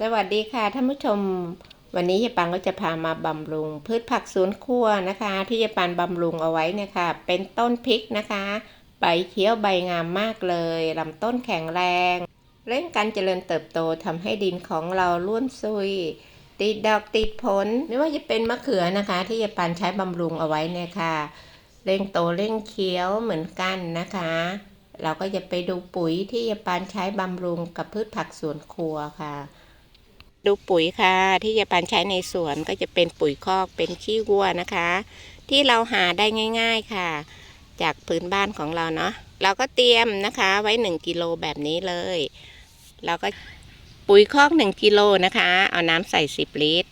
สวัสดีค่ะท่านผู้ชม วันนี้ยายปังก็จะพามาบำรุง พืชผักสวนครัวนะคะ ที่ยายปันบำรุงเอาไว้เนี่ยค่ะ เป็นต้นพริกนะคะ ใบเขียวใบงามมากเลยลำต้นแข็งแรง เร่งการเจริญเติบโตทำให้ดินของเราล้วนซุย ติดดอกติดผลไม่ว่าจะเป็นมะเขือนะคะ ที่ยายปันใช้บำรุงเอาไว้เนี่ยค่ะเร่งโตเร่งเขียวเหมือนกันนะคะ เราก็จะไปดูปุ๋ยที่ยายปานใช้บำรุงกับพืชผักสวนครัวค่ะ ดูปุ๋ยค่ะ ที่ยายปานใช้ในสวนก็จะเป็นปุ๋ยคอกเป็นขี้วัวนะคะ ที่เราหาได้ง่าย ๆค่ะ จากพื้นบ้านของเราเนาะเราก็เตรียมนะคะไว้ 1กิโลแบบนี้เลย เราก็ปุ๋ยคอก1กิโลนะคะ เอาน้ำใส่ 10 ลิตร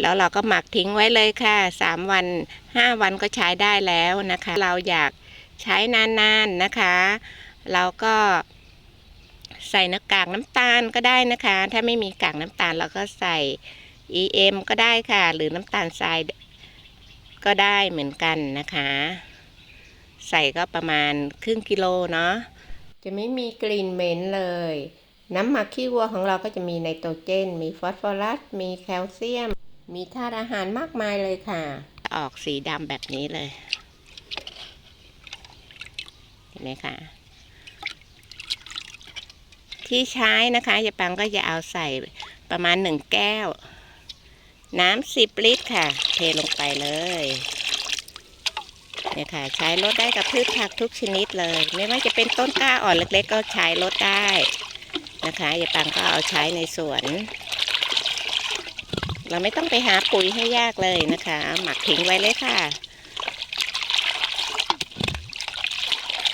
แล้วเราก็หมักทิ้งไว้เลยค่ะ 3 วัน 5 วันก็ใช้ได้แล้วนะคะ เราอยากใช้นานๆนะคะ เราก็ ใส่น้ำกากน้ำตาลก็ได้นะคะ ถ้าไม่มีกากน้ำตาลเราก็ใส่ EM ก็ได้ค่ะ หรือน้ำตาลทรายก็ได้เหมือนกันนะคะ ใส่ก็ประมาณครึ่งกิโลเนาะจะไม่มีกลิ่นเหม็นเลย น้ำหมักขี้วัวของเราก็จะมีไนโตรเจน มีฟอสฟอรัส มีแคลเซียม มีธาตุอาหารมากมายเลยค่ะ ออกสีดำแบบนี้เลย เห็นไหมคะ ที่ใช้นะคะยายปังก็จะเอาใส่ประมาณหนึ่งแก้ว น้ำสิบลิตรค่ะ เทลงไปเลยเนี่ยค่ะ ใช้ลดได้กับพืชผักทุกชนิดเลย ไม่ว่าจะเป็นต้นกล้าอ่อนเล็ก ๆ ก็ใช้ลดได้นะคะยายปังก็เอาใช้ในสวน เราไม่ต้องไปหาปุ๋ยให้ยากเลยนะคะ หมักทิ้งไว้เลยค่ะ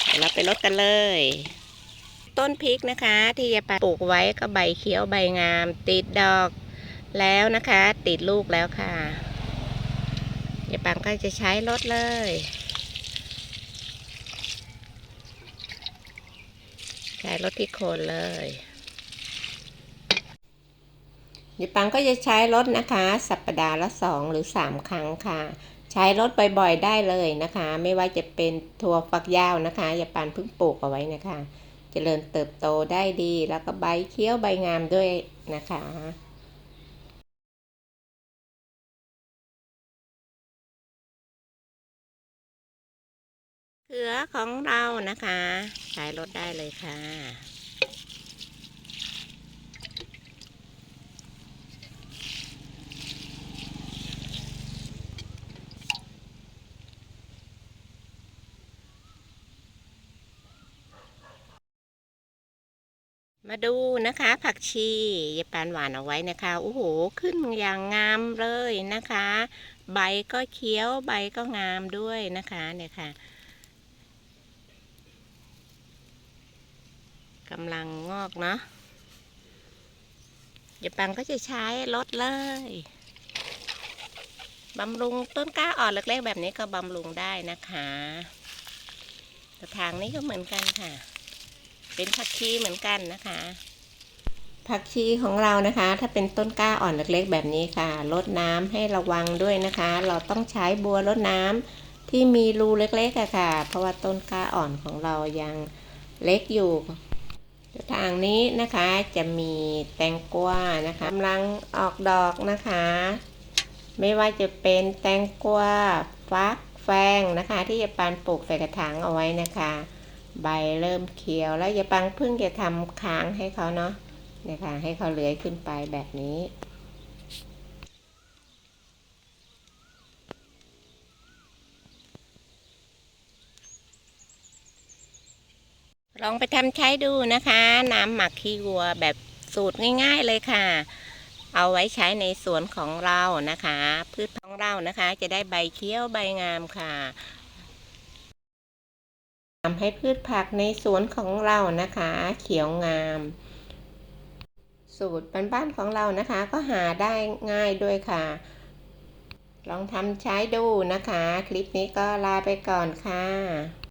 เดี๋ยวเราไปลดกันเลย ต้นพริกนะคะ ที่ยายปาปลูกไว้ก็ใบเขียวใบงาม ติดดอกแล้วนะคะ ติดลูกแล้วค่ะยายปังก็จะใช้ลดเลย ใช้ลดที่โคนเลยยายปังก็จะใช้ลดนะคะ สัปดาห์ละสองหรือสามครั้งค่ะ ใช้รถบ่อยๆได้เลยนะคะ ไม่ว่าจะเป็นถั่วฝักยาวนะคะยายปานเพิ่งปลูกเอาไว้นะคะ เจริญเติบโตได้ดี แล้วก็ใบเขียวใบงามด้วยนะคะเขือของเรานะคะ ขายรถได้เลยค่ะ มาดูนะคะ ผักชียายปานหวานเอาไว้นะคะโอ้โหขึ้นอย่างงามเลยนะคะ ใบก็เขียวใบก็งามด้วยนะคะเนี่ยค่ะกำลังงอกเนาะยายปังก็จะใช้ลดเลยบำรุงต้นกล้าอ่อนเล็กๆแบบนี้ก็บำรุงได้นะคะแต่ทางนี้ก็เหมือนกันค่ะ เป็นผักชีเหมือนกันนะคะ ผักชีของเรานะคะ ถ้าเป็นต้นกล้าอ่อนเล็กๆ แบบนี้ค่ะลดน้ำให้ระวังด้วยนะคะ เราต้องใช้บัวลดน้ำที่มีรูเล็กๆอะค่ะ เพราะว่าต้นกล้าอ่อนของเรายังเล็กอยู่ทางนี้นะคะจะมีแตงกวานะคะกำลังออกดอกนะคะ ไม่ว่าจะเป็นแตงกวาฟักแฟงนะคะ ที่ยายปานปลูกใส่กระถางเอาไว้นะคะ ใบเริ่มเขียวแล้วอย่าปังเพิ่งจะทำค้างให้เขาเนาะนี่ยค่ะให้เขาเลื้อยขึ้นไปแบบนี้ ลองไปทำใช้ดูนะคะ น้ำหมักขี้วัวแบบสูตรง่าย ๆเลยค่ะ เอาไว้ใช้ในสวนของเรานะคะ พืชของเรานะคะ จะได้ใบเขียวใบงามค่ะ ทำให้พืชผักในสวนของเรานะคะ เขียวงาม สูตรบ้านๆของเรานะคะ ก็หาได้ง่ายด้วยค่ะ ลองทำใช้ดูนะคะ คลิปนี้ก็ลาไปก่อนค่ะ